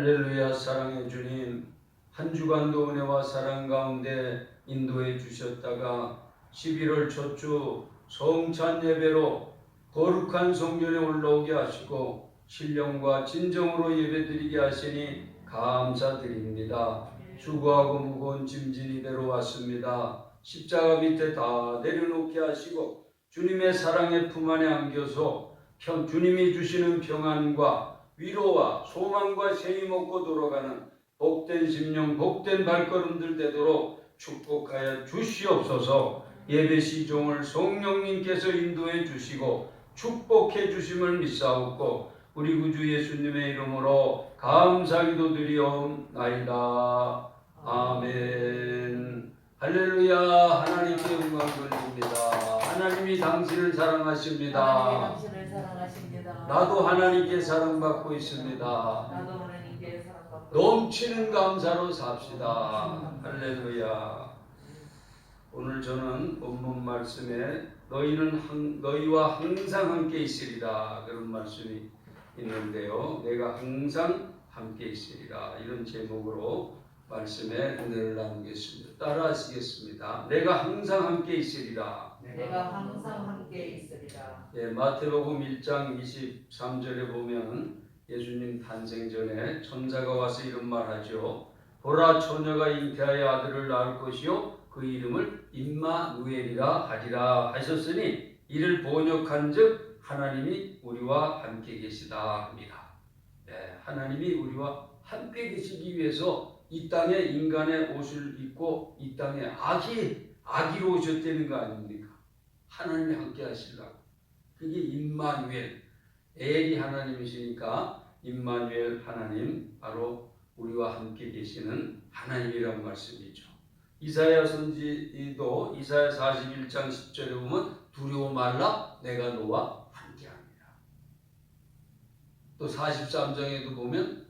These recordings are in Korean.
할렐루야 사랑의 주님 한 주간도 은혜와 사랑 가운데 인도해 주셨다가 11월 첫주 성찬 예배로 거룩한 성전에 올라오게 하시고 신령과 진정으로 예배드리게 하시니 감사드립니다. 수고하고 무거운 짐진 이대로 왔습니다. 십자가 밑에 다 내려놓게 하시고 주님의 사랑의 품 안에 안겨서 평, 주님이 주시는 평안과 위로와 소망과 생이 먹고 돌아가는 복된 심령, 복된 발걸음들 되도록 축복하여 주시옵소서 예배 시종을 성령님께서 인도해 주시고 축복해 주심을 믿사옵고 우리 구주 예수님의 이름으로 감사기도 드리옵나이다. 아멘. 할렐루야. 하나님께 영광 돌립니다. 하나님이 당신을 사랑하십니다. 당신을 사랑하십니다. 나도 하나님께 사랑받고 있습니다. 나도 하나님께 사랑받고 넘치는 감사로 삽시다. 할렐루야. 오늘 저는 본문 말씀에 너희는 항- 너희와 항상 함께 있으리라 그런 말씀이 있는데요. 내가 항상 함께 있으리라 이런 제목으로 말씀에 은혜를 나누겠습니다. 따라하시겠습니다. 내가 항상 함께 있으리라. 내가 항상 함께 있으리라. 예, 마태복음 1장 23절에 보면 예수님 탄생 전에 천사가 와서 이런 말하죠. 보라 처녀가 잉태하여 아들을 낳을 것이요 그 이름을 임마누엘이라 하리라 하셨으니 이를 번역한즉 하나님이 우리와 함께 계시다 합니다. 예, 하나님이 우리와 함께 계시기 위해서 이 땅에 인간의 옷을 입고 이 땅에 아기 아기로 오셨다는 거 아닙니까? 하나님이 함께 하시려고. 그게 임마누엘. 엘이 하나님이시니까 임마누엘 하나님 바로 우리와 함께 계시는 하나님이란 말씀이죠. 이사야 선지도 이사야 41장 10절에 보면 두려워 말라 내가 너와 함께합니다. 또 43장에도 보면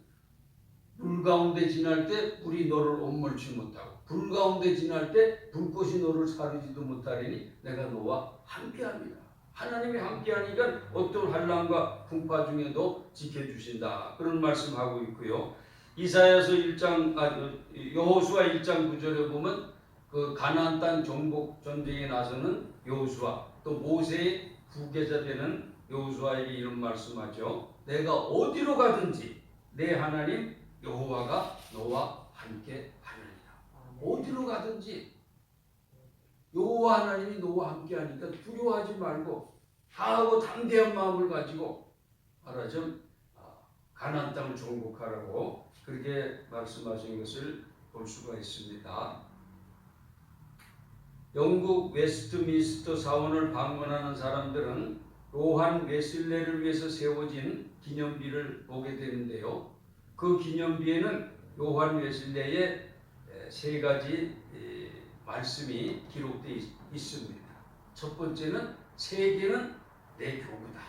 불 가운데 지날 때 불이 너를 옴몰치 못하고 불 가운데 지날 때 불꽃이 너를 사르지도 못하리니 내가 너와 함께합니다. 하나님이 함께하니까 어떤 환란과 풍파 중에도 지켜주신다. 그런 말씀하고 있고요. 이사야서 1장 아 그, 여호수아 1장 9절에 보면 그 가나안 땅 정복 전쟁에 나서는 여호수아 또 모세의 후계자 되는 여호수아에게 이런 말씀하죠. 내가 어디로 가든지 내 하나님 여호와가 너와 함께 하느니라. 어디로 가든지 하나님이 너와 함께 하니까 두려워하지 말고 다하고 담대한 마음을 가지고 말하자면 아, 가나안 땅을 정복하라고 그렇게 말씀하신 것을 볼 수가 있습니다. 영국 웨스트민스터 사원을 방문하는 사람들은 로한 웨슬레를 위해서 세워진 기념비를 보게 되는데요. 그 기념비에는 요한 웨슬레의 세 가지 에, 말씀이 기록되어 있- 있습니다. 첫 번째는 세계는 내 교구다.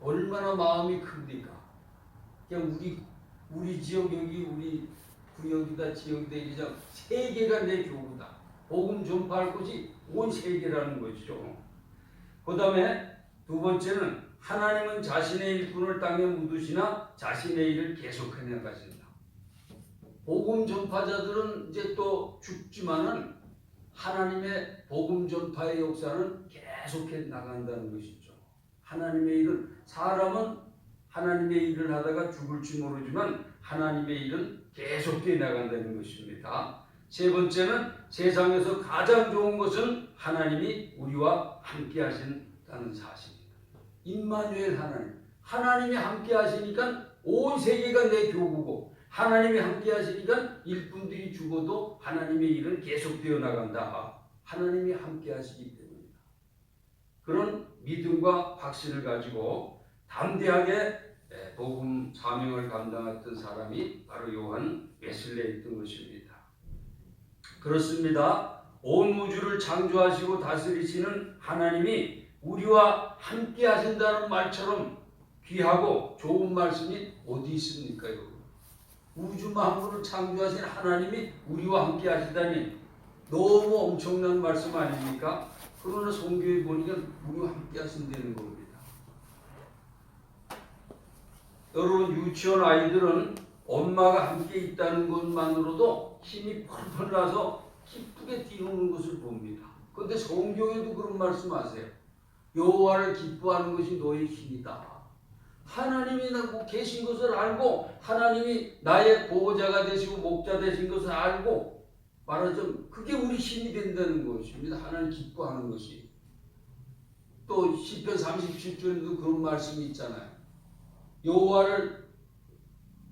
얼마나 마음이 큽니까? 그냥 우리 우리 지역 여기 우리 구역이다 지역이다 이러자 세계가 내 교구다. 복음 전파할 곳이 온 세계라는 것이죠. 그 다음에 두 번째는 하나님은 자신의 일꾼을 땅에 묻으시나 자신의 일을 계속해 나가신다. 복음 전파자들은 이제 또 죽지만은 하나님의 복음 전파의 역사는 계속해 나간다는 것이죠. 하나님의 일은 사람은 하나님의 일을 하다가 죽을지 모르지만 하나님의 일은 계속해 나간다는 것입니다. 세 번째는 세상에서 가장 좋은 것은 하나님이 우리와 함께 하신다는 사실입니다. 임마누엘 하나님. 하나님이 함께 하시니까 온 세계가 내 교구고 하나님이 함께 하시니까 일꾼들이 죽어도 하나님의 일은 계속 되어 나간다. 하나님이 함께 하시기 때문이다. 그런 믿음과 확신을 가지고 담대하게 예, 복음 사명을 감당했던 사람이 바로 요한 웨슬레였던 것입니다. 그렇습니다. 온 우주를 창조하시고 다스리시는 하나님이 우리와 함께 하신다는 말처럼 귀하고 좋은 말씀이 어디 있습니까, 여러분? 우주 만물을 창조하신 하나님이 우리와 함께 하시다니 너무 엄청난 말씀 아닙니까? 그러나 성경에 보니까 우리와 함께 하신다는 겁니다. 여러분 유치원 아이들은 엄마가 함께 있다는 것만으로도 힘이 펄펄 나서 기쁘게 뛰노는 것을 봅니다. 그런데 성경에도 그런 말씀하세요. 여호와를 기뻐하는 것이 너의 힘이다. 하나님이 나고 계신 것을 알고 하나님이 나의 보호자가 되시고 목자 되신 것을 알고 말하자면 그게 우리 힘이 된다는 것입니다. 하나님 기뻐하는 것이. 또 시편 37절에도 그런 말씀이 있잖아요. 여호와를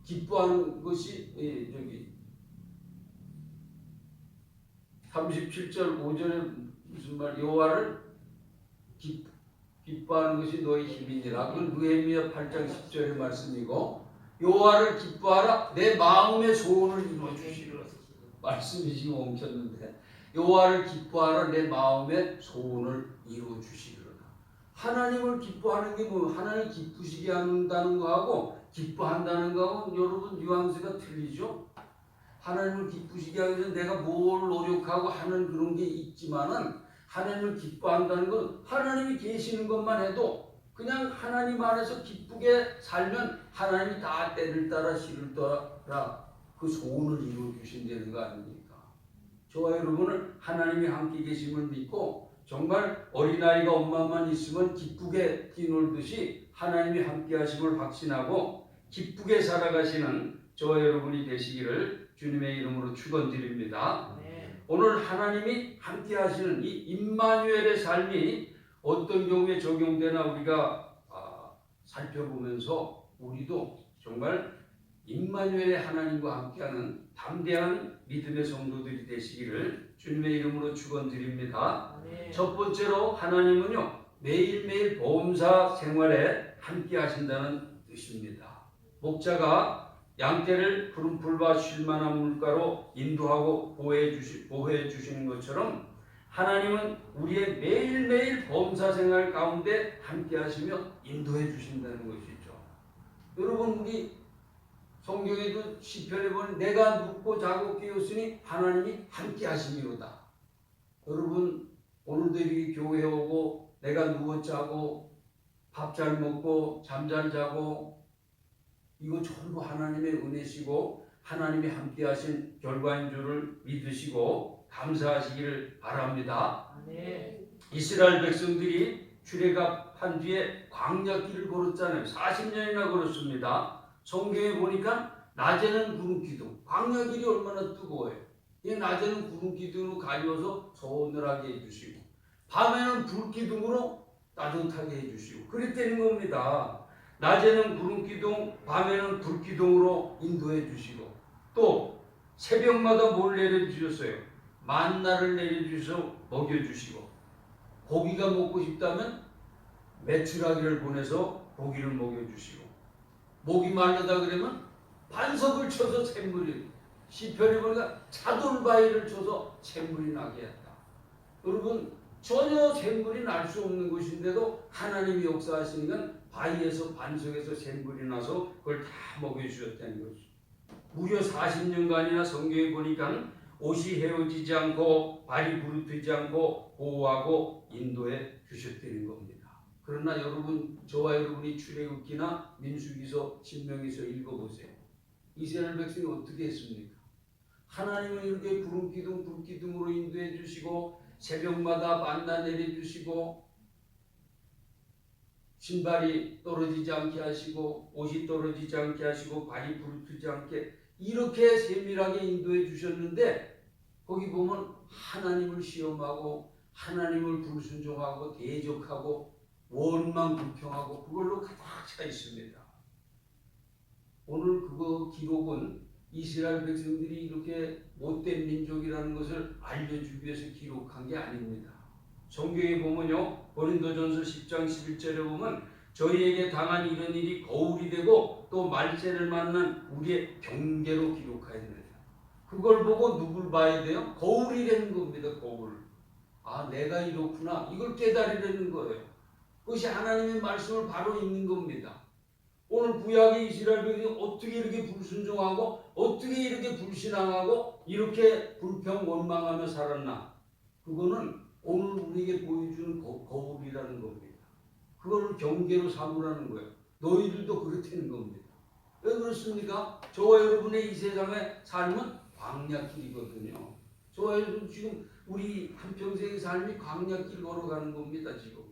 기뻐하는 것이 예, 저기 37절 5절에 무슨 말 여호와를 기, 기뻐하는 것이 너의 힘이니라. 그건 느헤미야 8장 10절의 말씀이고 여호와를 기뻐하라 내 마음의 소원을 이루어 주시리라. 말씀이 지금 엉켰는데 여호와를 기뻐하라 내 마음의 소원을 이루어 주시리라. 하나님을 기뻐하는 게 뭐 하나님 기쁘시게 한다는 거하고 기뻐한다는 거하고 여러분 뉘앙스가 틀리죠? 하나님을 기쁘시게 하기 위해서 내가 뭘 노력하고 하는 그런 게 있지만은 하나님을 기뻐한다는 건 하나님이 계시는 것만 해도 그냥 하나님 안에서 기쁘게 살면 하나님이 다 때를 따라 시를 따라 그 소원을 이루어 주신다는 거 아닙니까? 저와 여러분은 하나님이 함께 계심을 믿고 정말 어린아이가 엄마만 있으면 기쁘게 뛰놀듯이 하나님이 함께 하심을 확신하고 기쁘게 살아가시는 저와 여러분이 되시기를 주님의 이름으로 축원드립니다. 네. 오늘 하나님이 함께 하시는 이 임마누엘의 삶이 어떤 경우에 적용되나 우리가 아, 살펴보면서 우리도 정말 임마누엘의 하나님과 함께하는 담대한 믿음의 성도들이 되시기를 주님의 이름으로 축원드립니다. 네. 첫 번째로 하나님은요 매일매일 보험사 생활에 함께 하신다는 뜻입니다. 목자가 양떼를 푸른 풀과 쉴 만한 물가로 인도하고 보호해 주시 보호해 주시는 것처럼 하나님은 우리의 매일매일 보험사 생활 가운데 함께 하시며 인도해 주신다는 것이죠. 여러분 우리 성경에도 시편에 보면 내가 눕고 자고 깨었으니 하나님이 함께 하심이로다. 여러분 오늘도 이렇게 교회 오고 내가 누워 자고 밥 잘 먹고 잠 잘 자고 이거 전부 하나님의 은혜시고 하나님이 함께 하신 결과인 줄을 믿으시고 감사하시기를 바랍니다. 네. 이스라엘 백성들이 출애굽한 뒤에 광야길을 걸었잖아요. 40년이나 걸었습니다. 성경에 보니까 낮에는 구름 기둥, 광야길이 얼마나 뜨거워요. 이 낮에는 구름 기둥으로 가려서 서늘하게 해주시고 밤에는 불 기둥으로 따뜻하게 해주시고 그랬다는 겁니다. 낮에는 구름 기둥, 밤에는 불 기둥으로 인도해 주시고 또 새벽마다 뭘 내려주셨어요? 만나를 내려주셔서 먹여주시고 고기가 먹고 싶다면 메추라기를 보내서 고기를 먹여주시고 목이 마르다 그러면 반석을 쳐서 샘물이 시편에 보니까 차돌바위를 쳐서 샘물이 나게 했다. 여러분 전혀 샘물이 날 수 없는 곳인데도 하나님이 역사하시는 건 바위에서 반석에서 샘물이 나서 그걸 다 먹여주셨다는 거죠. 무려 40년간이나 성경에 보니까 옷이 헤어지지 않고 발이 부르트지 않고 보호하고 인도해 주셨다는 겁니다. 그러나 여러분 저와 여러분이 출애굽기나 민수기서 신명기서 읽어보세요. 이스라엘 백성이 어떻게 했습니까? 하나님은 이렇게 구름 기둥 불 기둥으로 인도해 주시고 새벽마다 만나 내려 주시고 신발이 떨어지지 않게 하시고 옷이 떨어지지 않게 하시고 발이 부르트지 않게 이렇게 세밀하게 인도해 주셨는데 거기 보면 하나님을 시험하고 하나님을 불순종하고 대적하고 원망 불평하고 그걸로 가득 차 있습니다. 오늘 그거 기록은 이스라엘 백성들이 이렇게 못된 민족이라는 것을 알려주기 위해서 기록한 게 아닙니다. 성경에 보면요. 고린도전서 10장 11절에 보면 저희에게 당한 이런 일이 거울이 되고 또 말세를 만난 우리의 경계로 기록하였느냐. 그걸 보고 누굴 봐야 돼요? 거울이라는 겁니다. 거울. 아, 내가 이렇구나. 이걸 깨달으려는 거예요. 그것이 하나님의 말씀을 바로 읽는 겁니다. 오늘 구약의 이스라엘 백성이 어떻게 이렇게 불순종하고 어떻게 이렇게 불신앙하고 이렇게 불평 원망하며 살았나? 그거는 오늘 우리에게 보여주는 거, 거울이라는 겁니다. 그걸 경계로 삼으라는 거예요. 너희들도 그렇다는 겁니다. 왜 그렇습니까? 저와 여러분의 이 세상의 삶은 광야길이거든요. 저와 여러분 지금 우리 한평생의 삶이 광야길 걸어가는 겁니다. 지금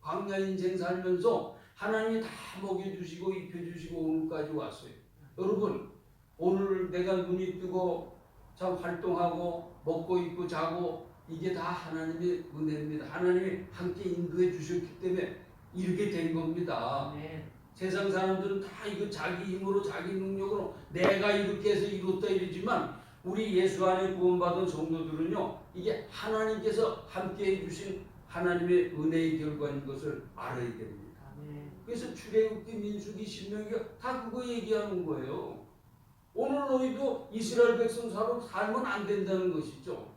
광야 인생 살면서 하나님이 다 먹여주시고 입혀주시고 오늘까지 왔어요. 여러분 오늘 내가 눈이 뜨고 참 활동하고 먹고 입고 자고 이게 다 하나님의 은혜입니다. 하나님이 함께 인도해 주셨기 때문에 이렇게 된 겁니다. 아멘. 세상 사람들은 다 이거 자기 힘으로 자기 능력으로 내가 이렇게 해서 이뤘다 이러지만 우리 예수 안에 구원받은 성도들은요 이게 하나님께서 함께 해주신 하나님의 은혜의 결과인 것을 알아야 됩니다. 그래서 출애굽기 민수기 신명기가 다 그거 얘기하는 거예요. 오늘 너희도 이스라엘 백성 사로 살면 안 된다는 것이죠.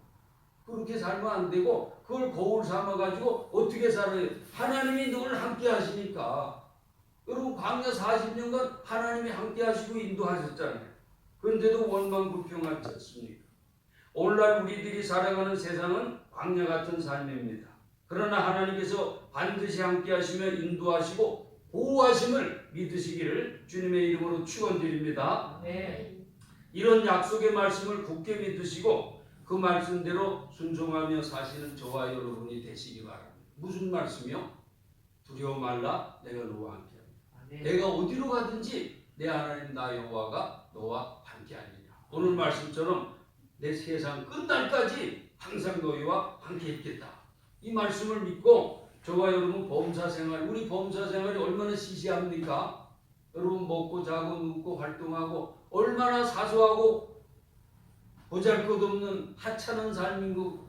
그렇게 살면 안 되고 그걸 거울 삼아 가지고 어떻게 살아요? 하나님이 늘 함께 하시니까 여러분 광야 40년간 하나님이 함께 하시고 인도하셨잖아요. 그런데도 원망 불평하지 않습니까? 오늘날 우리들이 살아가는 세상은 광야 같은 삶입니다. 그러나 하나님께서 반드시 함께 하시며 인도하시고 보호하심을 믿으시기를 주님의 이름으로 축원드립니다. 아멘. 이런 약속의 말씀을 굳게 믿으시고 그 말씀대로 순종하며 사시는 저와 여러분이 되시기 바랍니다. 무슨 말씀이요? 두려워 말라 내가 너와 함께하리라. 아멘. 내가 어디로 가든지 내 하나님 나 여호와가 너와 함께하리라. 오늘 말씀처럼 내 세상 끝날까지 항상 너희와 함께 있겠다. 이 말씀을 믿고 저와 여러분 범사 생활, 우리 범사 생활이 얼마나 시시합니까? 여러분 먹고 자고 눕고 활동하고 얼마나 사소하고 보잘것없는 하찮은 삶인 것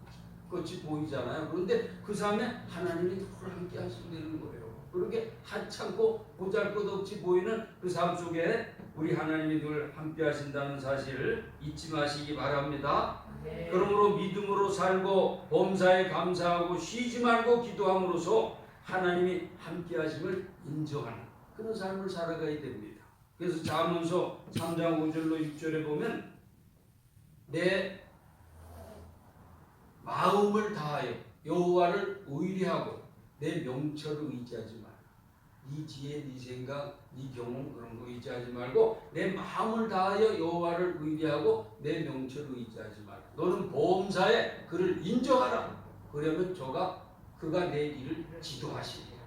같이 보이잖아요. 그런데 그 삶에 하나님이 늘 함께 하신다는 거예요. 그렇게 하찮고 보잘것없이 보이는 그 삶 속에 우리 하나님이 늘 함께 하신다는 사실을 잊지 마시기 바랍니다. 아멘. 그러므로 믿음으로 살고 범사에 감사하고 쉬지 말고 기도함으로써 하나님이 함께 하심을 인정하는 그런 삶을 살아가야 됩니다. 그래서 자문서 3장 5절로 6절에 보면 내 마음을 다하여 여호와를 의뢰하고 내 명철을 의지하지 마라. 네 지혜, 네 생각, 네 경험 그런 거 의지하지 말고 내 마음을 다하여 여호와를 의뢰하고 내 명철을 의지하지 마라. 너는 보험사에 그를 인정하라. 그러면 저가 그가 내 일을 지도하시리라.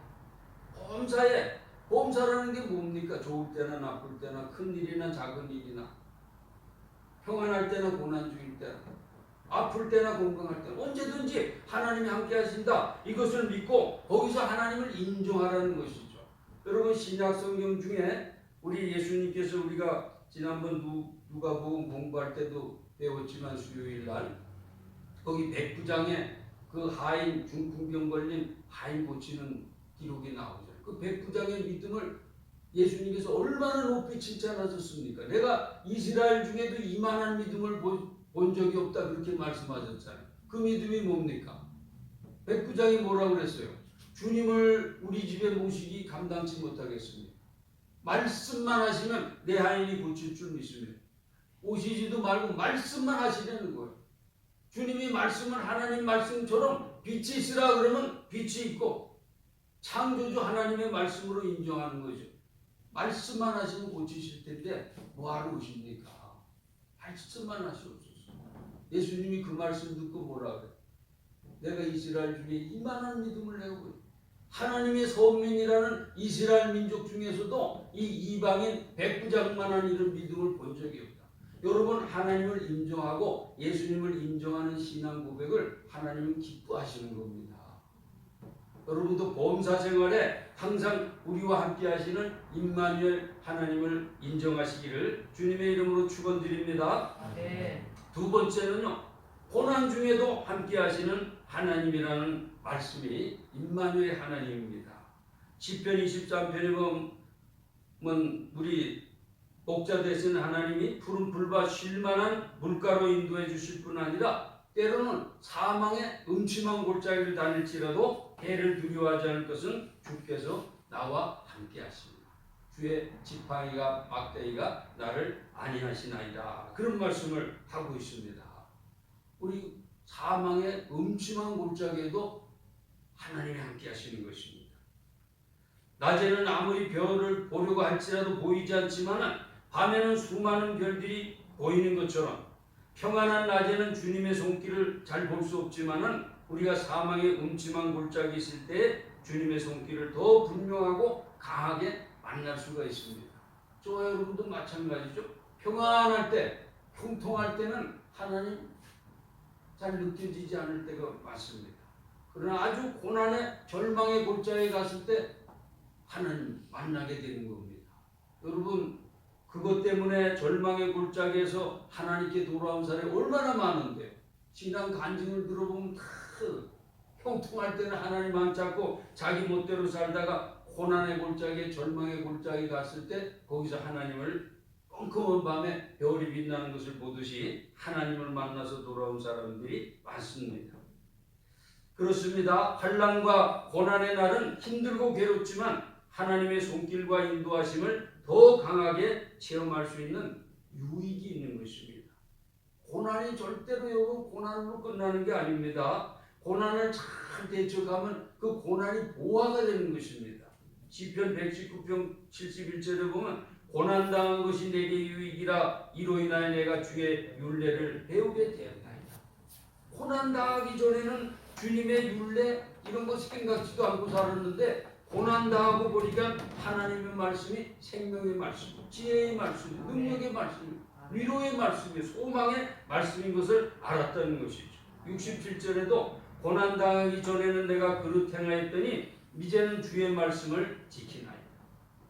보험사에 보험사라는 게 뭡니까? 좋을 때나 나쁠 때나 큰 일이나 작은 일이나 평안할 때나 고난 중일 때나 아플 때나 건강할 때나 언제든지 하나님이 함께 하신다. 이것을 믿고 거기서 하나님을 인정하라는 것이죠. 여러분 신약 성경 중에 우리 예수님께서 우리가 지난번 누, 누가복음 공부할 때도 배웠지만 수요일 날 거기 백부장에 그 하인 중풍병 걸린 하인 고치는 기록이 나오잖아요. 그 백부장의 믿음을 예수님께서 얼마나 높이 칭찬하셨습니까? 내가 이스라엘 중에도 이만한 믿음을 본, 본 적이 없다 그렇게 말씀하셨잖아요. 그 믿음이 뭡니까? 백부장이 뭐라고 그랬어요? 주님을 우리 집에 모시기 감당치 못하겠습니다. 말씀만 하시면 내 하인이 고칠 줄 믿습니다. 오시지도 말고 말씀만 하시려는 거예요. 주님이 말씀을 하나님 말씀처럼 빛이 있으라 그러면 빛이 있고 창조주 하나님의 말씀으로 인정하는 거죠. 말씀만 하시면 고치실 텐데 뭐하러 오십니까? 말씀만 하시옵소서. 예수님이 그 말씀 듣고 뭐라 그래? 내가 이스라엘 중에 이만한 믿음을 내고 하나님의 서민이라는 이스라엘 민족 중에서도 이 이방인 백부장만한 이런 믿음을 본 적이 없다. 여러분 하나님을 인정하고 예수님을 인정하는 신앙 고백을 하나님은 기뻐하시는 겁니다. 여러분도 범사 생활에 항상 우리와 함께 하시는 임마누엘 하나님을 인정하시기를 주님의 이름으로 축원드립니다. 아멘. 두 번째는요. 고난 중에도 함께 하시는 하나님이라는 말씀이 임마누엘 하나님입니다. 시편 23편에 보면 우리 목자 되신 하나님이 푸른 불과 쉴만한 물가로 인도해 주실 뿐 아니라 때로는 사망의 음침한 골짜기를 다닐지라도 해를 두려워하지 않을 것은 주께서 나와 함께 하십니다. 주의 지팡이가 막대기가 나를 안위하시나이다. 그런 말씀을 하고 있습니다. 우리 사망의 음침한 골짜기에도 하나님이 함께 하시는 것입니다. 낮에는 아무리 별을 보려고 할지라도 보이지 않지만 밤에는 수많은 별들이 보이는 것처럼 평안한 낮에는 주님의 손길을 잘 볼 수 없지만은 우리가 사망의 음침한 골짜기 있을 때 주님의 손길을 더 분명하고 강하게 만날 수가 있습니다. 저와 여러분도 마찬가지죠. 평안할 때, 통통할 때는 하나님 잘 느껴지지 않을 때가 많습니다. 그러나 아주 고난의 절망의 골짜기에 갔을 때 하나님 만나게 되는 겁니다. 여러분 그것 때문에 절망의 골짜기에서 하나님께 돌아온 사람이 얼마나 많은데 신앙 간증을 들어보면 다 형통할 때는 하나님 안 찾고 자기 멋대로 살다가 고난의 골짜기에 절망의 골짜기에 갔을 때 거기서 하나님을 컴컴한 밤에 별이 빛나는 것을 보듯이 하나님을 만나서 돌아온 사람들이 많습니다. 그렇습니다. 환란과 고난의 날은 힘들고 괴롭지만 하나님의 손길과 인도하심을 더 강하게 체험할 수 있는 유익이 있는 것입니다. 고난이 절대로 여러분 고난으로 끝나는 게 아닙니다. 고난을 잘 대처하면 그 고난이 보화가 되는 것입니다. 시편 119편 71절에 보면 고난 당한 것이 내게 유익이라 이로 인하여 내가 주의 윤례를 배우게 되었나이다. 고난 당하기 전에는 주님의 윤례 이런 거 생각지도 않고 살았는데 고난 당하고 보니까 하나님의 말씀이 생명의 말씀, 지혜의 말씀, 능력의 말씀, 위로의 말씀이 소망의 말씀인 것을 알았다는 것이죠. 67절에도 고난 당하기 전에는 내가 그릇 행하였더니 이제는 주의 말씀을 지키나이다.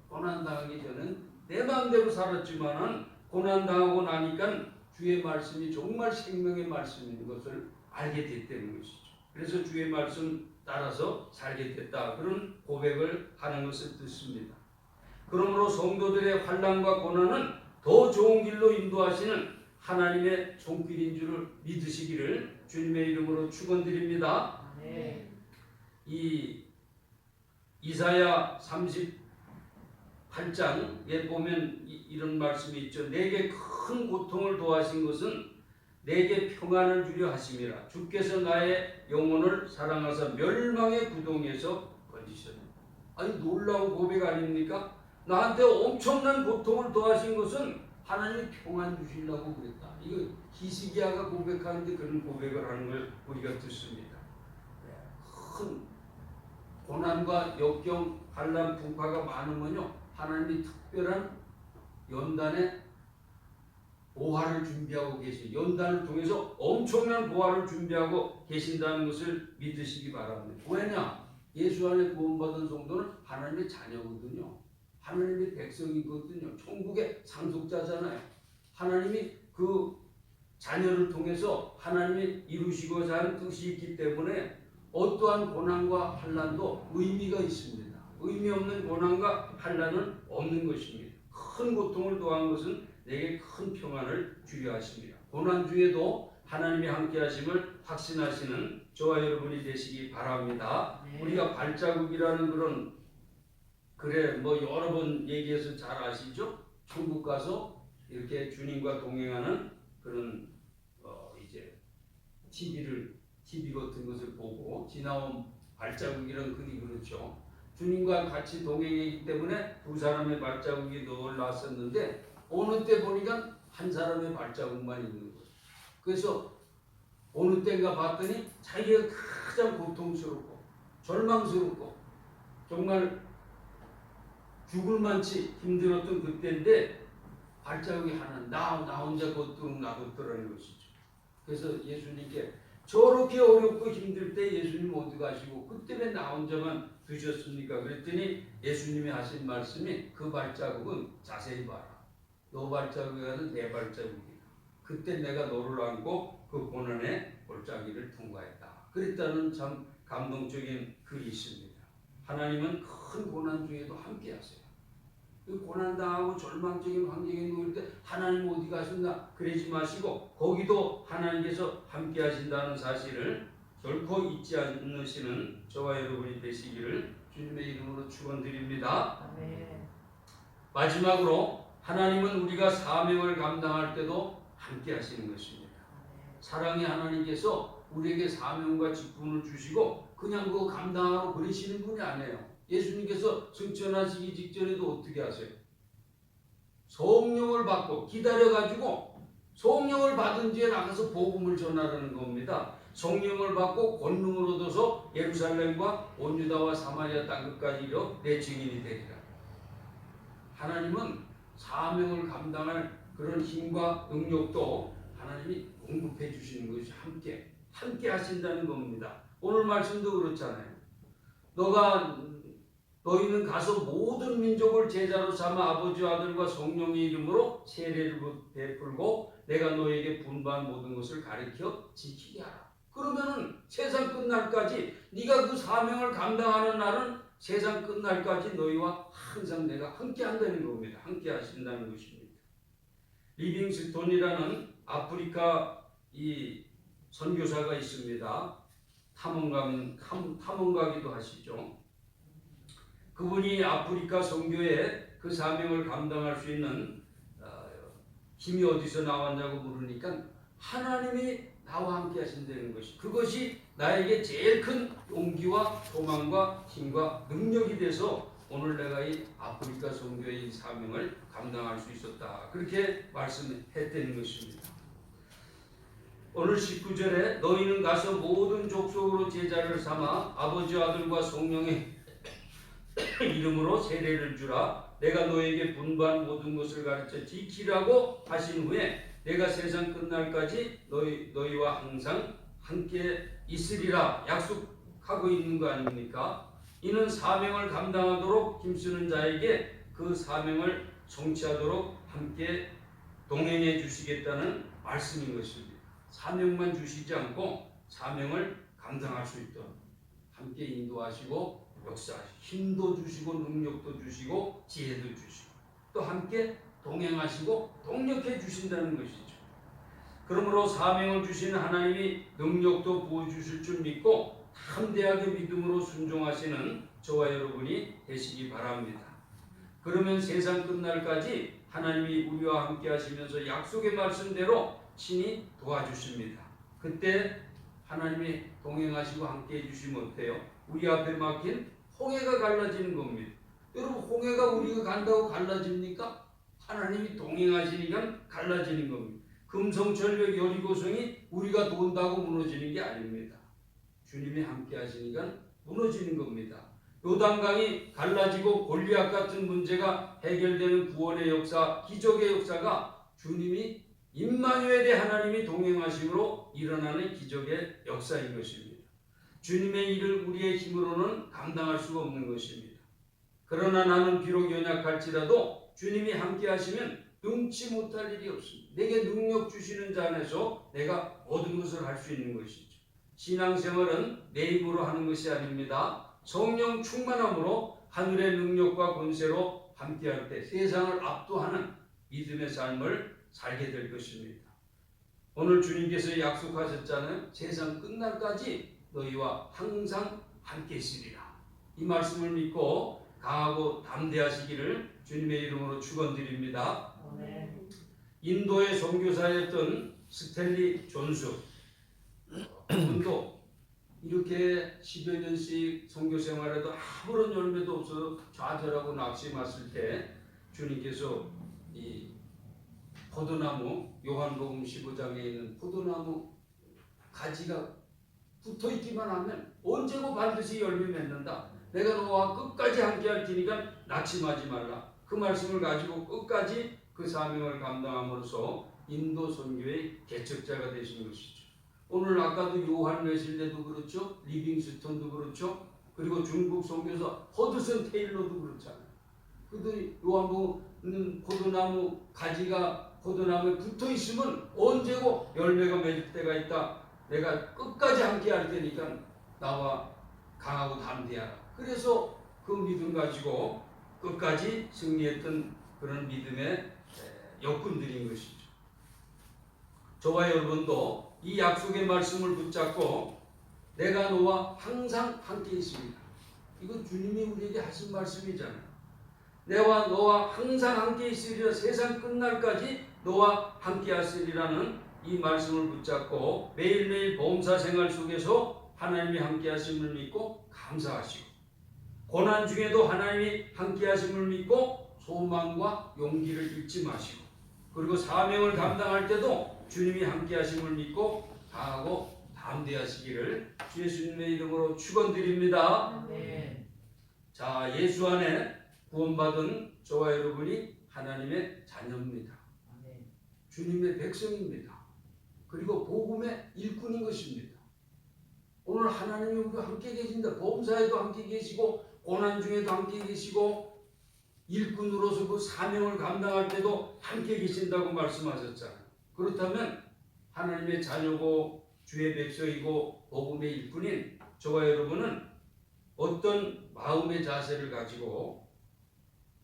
고난 당하기 전은 내 마음대로 살았지만은 고난 당하고 나니까 주의 말씀이 정말 생명의 말씀인 것을 알게 됐다는 것이죠. 그래서 주의 말씀 따라서 살게 됐다. 그런 고백을 하는 것을 듣습니다. 그러므로 성도들의 환란과 고난은 더 좋은 길로 인도하시는 하나님의 손길인 줄을 믿으시기를 주님의 이름으로 축원드립니다. 네. 이 이사야 38장에 보면 이- 이런 말씀이 있죠. 내게 큰 고통을 도하신 것은 내게 평안을 주려 하심이라. 주께서 나의 영혼을 사랑하사 멸망의 구덩이에서 건지셨다. 아니 놀라운 고백 아닙니까? 나한테 엄청난 고통을 도하신 것은 하나님이 평안 주시려고 그랬다. 이거 히스기야가 고백하는데 그런 고백을 하는 걸 우리가 듣습니다. 큰 고난과 역경, 환란, 풍파가 많으면요 하나님이 특별한 연단의 보화를 준비하고 계시. 연단을 통해서 엄청난 보화를 준비하고 계신다는 것을 믿으시기 바랍니다. 왜냐? 예수 안에 구원받은 성도는 하나님의 자녀거든요. 하나님의 백성이거든요. 천국의 상속자잖아요. 하나님이 그 자녀를 통해서 하나님이 이루시고자 하는 뜻이 있기 때문에 어떠한 고난과 환란도 의미가 있습니다. 의미 없는 고난과 환란은 없는 것입니다. 큰 고통을 도한 것은 내게 큰 평안을 주려 하십니다. 고난 중에도 하나님이 함께 하심을 확신하시는 저와 여러분이 되시기 바랍니다. 네. 우리가 발자국이라는 그런 그래 뭐 여러 번 얘기해서 잘 아시죠? 천국 가서 이렇게 주님과 동행하는 그런 어 이제 TV를 TV 같은 것을 보고 지나온 발자국이란 그게 그렇죠. 주님과 같이 동행했기 때문에 두 사람의 발자국이 늘 났었는데 어느 때 보니까 한 사람의 발자국만 있는 거예요. 그래서 어느 때인가 봤더니 자기가 가장 고통스럽고 절망스럽고 정말 죽을 만치 힘들었던 그때인데 발자국이 하나 나, 나 혼자 걷도록 놔뒀더라는 것이죠. 그래서 예수님께 저렇게 어렵고 힘들 때 예수님 어디 가시고 그때 왜나 혼자만 두셨습니까? 그랬더니 예수님이 하신 말씀이 그 발자국은 자세히 봐라. 너 발자국이 내 발자국이다. 그때 내가 너를 안고 그 고난의 골짜기를 통과했다. 그랬다는 참 감동적인 글이 있습니다. 하나님은 큰 고난 중에도 함께 하세요. 그 고난 당하고 절망적인 환경에 놓일 때 하나님 어디 가셨나 그러지 마시고 거기도 하나님께서 함께 하신다는 사실을 결코 잊지 않으시는 저와 여러분이 되시기를 주님의 이름으로 축원드립니다. 아멘. 마지막으로 하나님은 우리가 사명을 감당할 때도 함께 하시는 것입니다. 아멘. 사랑의 하나님께서 우리에게 사명과 직분을 주시고 그냥 그거 감당하고 그러시는 분이 아니에요. 예수님께서 승천하시기 직전에도 어떻게 하세요? 성령을 받고 기다려가지고 성령을 받은 뒤에 나가서 복음을 전하라는 겁니다. 성령을 받고 권능을 얻어서 예루살렘과 온 유다와 사마리아 땅 끝까지 이르러 내 증인이 되리라. 하나님은 사명을 감당할 그런 힘과 능력도 하나님이 공급해 주시는 것이 함께 함께 하신다는 겁니다. 오늘 말씀도 그렇잖아요. 너가 너희는 가서 모든 민족을 제자로 삼아 아버지와 아들과 성령의 이름으로 세례를 베풀고 내가 너에게 분반 모든 것을 가르쳐 지키게 하라. 그러면은 세상 끝날까지 네가 그 사명을 감당하는 날은 세상 끝날까지 너희와 항상 내가 함께 한다는 겁니다. 함께 하신다는 것입니다. 리빙스톤이라는 아프리카 이 선교사가 있습니다. 탐험가 탐, 탐험가기도 하시죠. 그분이 아프리카 선교에 그 사명을 감당할 수 있는 어, 힘이 어디서 나왔냐고 물으니까 하나님이 나와 함께 하신다는 것이 그것이 나에게 제일 큰 용기와 소망과 힘과 능력이 돼서 오늘 내가 이 아프리카 선교의 이 사명을 감당할 수 있었다. 그렇게 말씀했다는 것입니다. 오늘 19절에 너희는 가서 모든 족속으로 제자를 삼아 아버지와 아들과 성령의 이름으로 세례를 주라. 내가 너에게 분반 모든 것을 가르쳐 지키라고 하신 후에 내가 세상 끝날까지 너희 너희와 항상 함께 있으리라 약속하고 있는 거 아닙니까? 이는 사명을 감당하도록 힘쓰는 자에게 그 사명을 성취하도록 함께 동행해 주시겠다는 말씀인 것입니다. 사명만 주시지 않고 사명을 감당할 수 있도록 함께 인도하시고 역사하시고 힘도 주시고 능력도 주시고 지혜도 주시고 또 함께 동행하시고 동력해 주신다는 것이죠. 그러므로 사명을 주시는 하나님이 능력도 부어 주실 줄 믿고 담대하게 믿음으로 순종하시는 저와 여러분이 되시기 바랍니다. 그러면 세상 끝날까지 하나님이 우리와 함께 하시면서 약속의 말씀대로 친히 도와주십니다. 그때 하나님이 동행하시고 함께 해주시면 어때요? 우리 앞에 막힌 홍해가 갈라지는 겁니다. 여러분 홍해가 우리가 간다고 갈라집니까? 하나님이 동행하시니까 갈라지는 겁니다. 금성철벽 여리고성이 우리가 돈다고 무너지는 게 아닙니다. 주님이 함께 하시니까 무너지는 겁니다. 요단강이 갈라지고 골리앗 같은 문제가 해결되는 구원의 역사, 기적의 역사가 주님이 임마누엘의 하나님이 동행하심으로 일어나는 기적의 역사인 것입니다. 주님의 일을 우리의 힘으로는 감당할 수가 없는 것입니다. 그러나 나는 비록 연약할지라도 주님이 함께 하시면 능치 못할 일이 없습니다. 내게 능력 주시는 자 안에서 내가 모든 것을 할 수 있는 것이죠. 신앙생활은 내 힘으로 하는 것이 아닙니다. 성령 충만함으로 하늘의 능력과 권세로 함께할 때 세상을 압도하는 믿음의 삶을 살게 될 것입니다. 오늘 주님께서 약속하셨잖아요. 세상 끝날까지 너희와 항상 함께 있으리라. 이 말씀을 믿고 강하고 담대하시기를 주님의 이름으로 축원드립니다. 인도의 선교사였던 스탠리 존스 그분도 이렇게 10여 년씩 선교 생활에도 아무런 열매도 없어서 좌절하고 낙심했을 때 주님께서 이 포도나무 요한복음 15장에 있는 포도나무 가지가 붙어 있기만 하면 언제고 반드시 열매 맺는다. 내가 너와 끝까지 함께할 테니까 낙심하지 말라. 그 말씀을 가지고 끝까지 그 사명을 감당함으로써 인도 선교의 개척자가 되신 것이죠. 오늘 아까도 요한 웨슬레도 그렇죠. 리빙스턴도 그렇죠. 그리고 중국 선교사 허드슨 테일러도 그렇잖아요. 그들이 요한복음 포도나무 가지가 포도나무에 붙어 있으면 언제고 열매가 맺을 때가 있다. 내가 끝까지 함께 할 테니까 나와 강하고 담대하라. 그래서 그 믿음 가지고 끝까지 승리했던 그런 믿음의 역군들인 것이죠. 저와 여러분도 이 약속의 말씀을 붙잡고 내가 너와 항상 함께 있습니다. 이건 주님이 우리에게 하신 말씀이잖아요. 내와 너와 항상 함께 있으리라 세상 끝날까지 너와 함께 하시리라는 이 말씀을 붙잡고 매일매일 봉사 생활 속에서 하나님이 함께 하심을 믿고 감사하시고 고난 중에도 하나님이 함께 하심을 믿고 소망과 용기를 잃지 마시고 그리고 사명을 감당할 때도 주님이 함께 하심을 믿고 강하고 담대하시기를 주 예수님의 이름으로 축원드립니다. 자, 예수 안에 구원받은 저와 여러분이 하나님의 자녀입니다. 주님의 백성입니다. 그리고 복음의 일꾼인 것입니다. 오늘 하나님이 우리와 함께 계신다. 보험사에도 함께 계시고 고난 중에도 함께 계시고 일꾼으로서 그 사명을 감당할 때도 함께 계신다고 말씀하셨잖아요. 그렇다면 하나님의 자녀고 주의 백성이고 복음의 일꾼인 저와 여러분은 어떤 마음의 자세를 가지고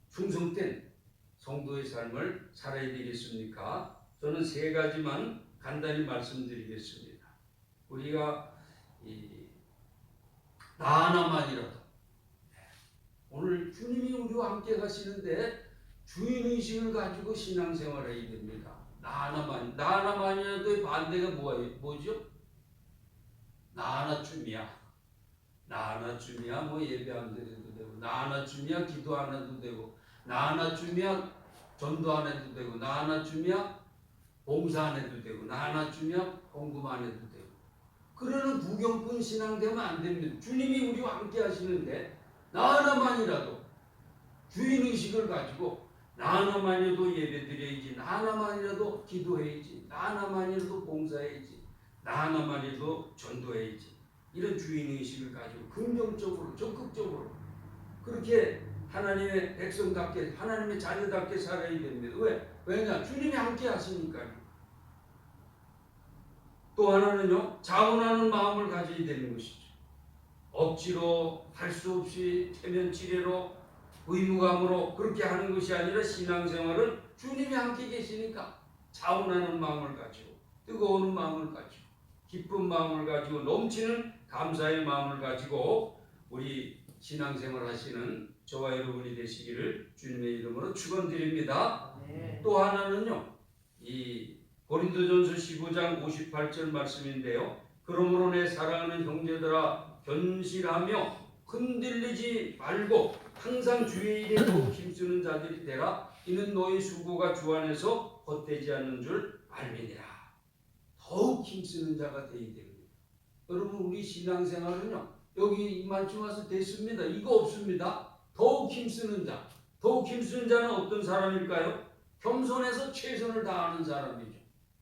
충성된 성도의 삶을 살아야 되겠습니까? 저는 세 가지만 간단히 말씀드리겠습니다. 우리가 이, 나 하나만이라도 함께 가시는데 주인 의식을 가지고 신앙생활을 해야 됩니다. 나 하나만, 나 하나만이라도의 반대가 뭐가 뭐죠? 나 하나쯤이야. 나 하나쯤이야 뭐 예배 안 드려도 되고 나 하나쯤이야 기도 안 해도 되고 나 하나쯤이야 전도 안 해도 되고 나 하나쯤이야 봉사 안 해도 되고 나 하나쯤이야 공급 안 해도 되고 그러는 구경꾼 신앙 되면 안 됩니다. 주님이 우리와 함께 하시는데 나 하나만이라도 주인 의식을 가지고 나 하나만이라도 예배 드려야지 나 하나만이라도 기도해야지 나 하나만이라도 봉사해야지 나 하나만이라도 전도해야지 이런 주인 의식을 가지고 긍정적으로 적극적으로 그렇게 하나님의 백성답게 하나님의 자녀답게 살아야 됩니다. 왜? 왜냐? 주님이 함께 하시니까요. 또 하나는요. 자원하는 마음을 가져야 되는 것이죠. 억지로 할 수 없이 체면치레로 의무감으로 그렇게 하는 것이 아니라 신앙생활은 주님이 함께 계시니까 자원하는 마음을 가지고 뜨거운 마음을 가지고 기쁜 마음을 가지고 넘치는 감사의 마음을 가지고 우리 신앙생활 하시는 저와 여러분이 되시기를 주님의 이름으로 축원드립니다. 아멘. 또 하나는요. 이 고린도전서 15장 58절 말씀인데요. 그러므로 내 사랑하는 형제들아 견실하며 흔들리지 말고 항상 주의 일에 힘쓰는 자들이 되라. 이는 너희 수고가 주 안에서 헛되지 않는 줄 알미니라. 더욱 힘쓰는 자가 되어야 됩니다. 여러분 우리 신앙생활은요. 여기 이만큼 와서 됐습니다. 이거 없습니다. 더욱 힘쓰는 자. 더욱 힘쓰는 자는 어떤 사람일까요? 겸손해서 최선을 다하는 사람이죠.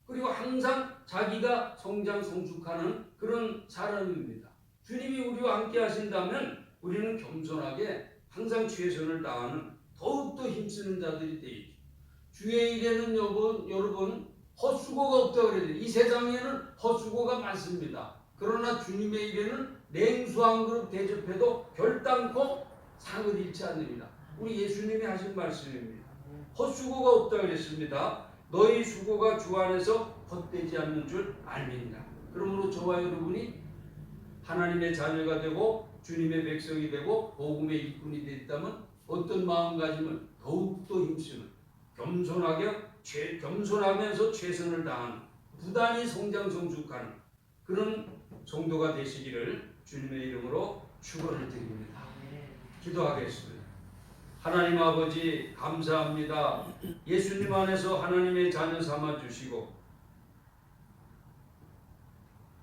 그리고 항상 자기가 성장 성숙하는 그런 사람입니다. 주님이 우리와 함께 하신다면 우리는 겸손하게 항상 최선을 다하는 더욱더 힘쓰는 자들이 되죠. 주의 일에는 여러분, 여러분 헛수고가 없다고 그래요. 이 세상에는 헛수고가 많습니다. 그러나 주님의 일에는 냉수 한 그릇 대접해도 결단코 상을 잃지 않습니다. 우리 예수님이 하신 말씀입니다. 헛수고가 없다 그랬습니다. 너희 수고가 주 안에서 헛되지 않는 줄 알미니라. 그러므로 저와 여러분이 하나님의 자녀가 되고 주님의 백성이 되고 복음의 일꾼이 됐다면 어떤 마음가짐을 더욱더 힘쓰는 겸손하게 최, 겸손하면서 최선을 다하는 부단히 성장 성숙하는 그런 성도가 되시기를 주님의 이름으로 축원을 드립니다. 기도하겠습니다. 하나님 아버지 감사합니다. 예수님 안에서 하나님의 자녀 삼아 주시고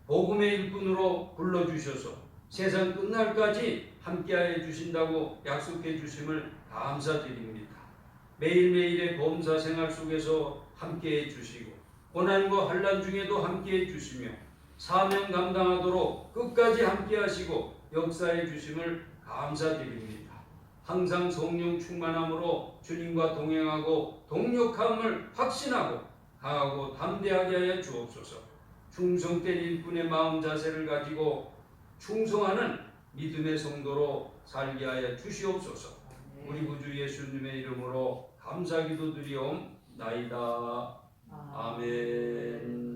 복음의 일꾼으로 불러 주셔서 세상 끝날까지 함께하여 주신다고 약속해 주심을 감사드립니다. 매일매일의 범사 생활 속에서 함께해 주시고 고난과 환란 중에도 함께해 주시며 사명 감당하도록 끝까지 함께하시고 역사해 주심을 감사드립니다. 항상 성령 충만함으로 주님과 동행하고 동력함을 확신하고 강하고 담대하게 하여 주옵소서. 충성된 일꾼의 마음 자세를 가지고 충성하는 믿음의 성도로 살게 하여 주시옵소서. 아멘. 우리 구주 예수님의 이름으로 감사기도 드리옵나이다. 아멘.